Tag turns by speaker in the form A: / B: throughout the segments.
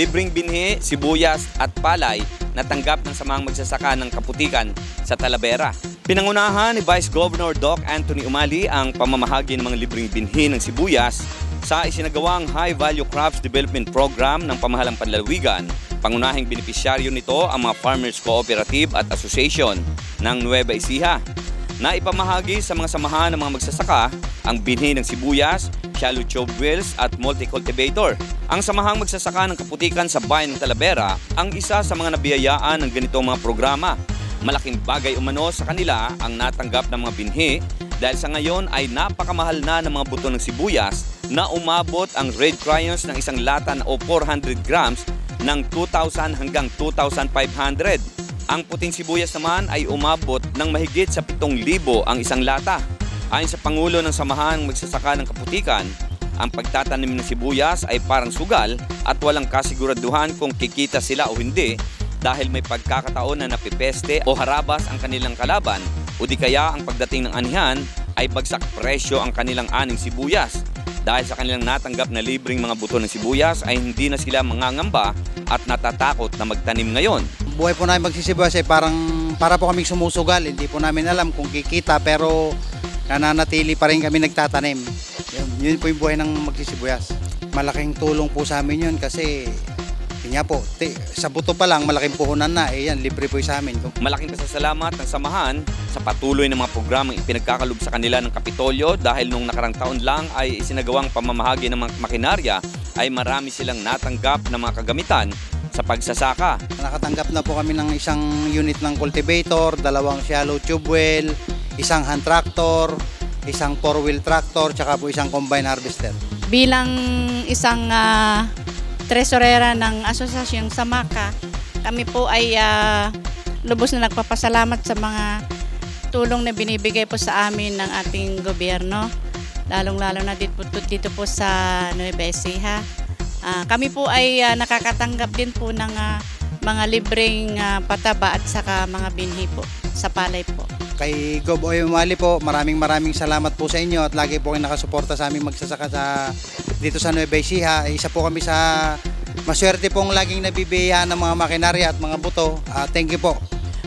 A: libreng binhi, sibuyas at palay na tanggap ng samahang magsasaka ng Kaputikan sa Talavera. Pinangunahan ni Vice Governor Doc Anthony Umali ang pamamahagi ng mga libreng binhi ng sibuyas sa isinagawang High Value Crops Development Program ng Pamahalang Panlalawigan. Pangunahing benepisyaryo nito ang mga Farmers Cooperative at Association ng Nueva Ecija na ipamahagi sa mga samahan ng mga magsasaka ang binhi ng sibuyas, shallow tube wells at multi-cultivator. Ang samahang magsasaka ng kaputikan sa bayan ng Talavera ang isa sa mga nabiyayaan ng ganitong mga programa. Malaking bagay umano sa kanila ang natanggap ng mga binhi dahil sa ngayon ay napakamahal na ng mga buto ng sibuyas na umabot ang red crayons ng isang lata na o 400 grams ng 2,000 hanggang 2,500. Ang puting sibuyas naman ay umabot ng mahigit sa 7,000 ang isang lata. Ayon sa Pangulo ng Samahan Magsasaka ng Kaputikan, ang pagtatanim ng sibuyas ay parang sugal at walang kasiguraduhan kung kikita sila o hindi dahil may pagkakataon na napipeste o harabas ang kanilang kalaban o di kaya ang pagdating ng anihan ay bagsak presyo ang kanilang aning sibuyas. Dahil sa kanilang natanggap na libreng mga buto ng sibuyas ay hindi na sila mangangamba at natatakot na magtanim ngayon.
B: Buhay po namin magsisibuyas ay parang para po kaming sumusugal. Hindi po namin alam kung kikita pero nananatili pa rin kami nagtatanim. Yun, yun po yung buhay ng magsisibuyas. Malaking tulong po sa amin yun kasi nga po, ti- sa buto pa lang malaking puhunan na. Eh yan, libre po sa amin.
A: Malaking pasasalamat ng samahan sa patuloy ng mga programang ipinagkakalob sa kanila ng Kapitolyo dahil nung nakarang taon lang ay isinagawang pamamahagi ng mga makinarya ay marami silang natanggap na mga kagamitan sa pagsasaka.
B: Nakatanggap na po kami ng isang unit ng cultivator, dalawang shallow tube well, isang hand tractor, isang four-wheel tractor, tsaka po isang combine harvester.
C: bilang isang ah, tresorera ng asosasyong Samaka, kami po ay ah, lubos na nagpapasalamat sa mga tulong na binibigay po sa amin ng ating gobyerno, lalong-lalo na dito, dito po sa Nueva Ecija. Ah, kami po ay ah, nakakatanggap din po ng ah, mga libreng ah, pataba at saka mga binhi po sa palay po.
B: Kay Gob Oyumali po, maraming maraming salamat po sa inyo at lagi po kayong nakasuporta sa aming magsasaka sa, dito sa Nueva Ecija. Isa po kami sa maswerte pong laging nabibiyahan ng mga makinarya at mga buto. Ah, thank you po.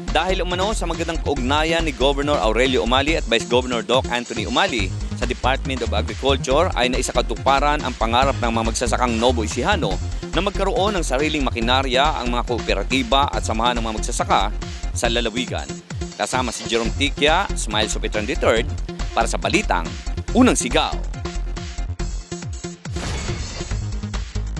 A: Dahil umano sa magandang kaugnayan ni Governor Aurelio Umali at Vice Governor Doc Anthony Umali Department of Agriculture ay naisakatuparan ang pangarap ng mga magsasakang Novo Ecijano na magkaroon ng sariling makinarya ang mga kooperatiba at samahan ng mga magsasaka sa lalawigan. Kasama si Jerome Tikia, Smile Sopetran III para sa Balitang Unang Sigaw.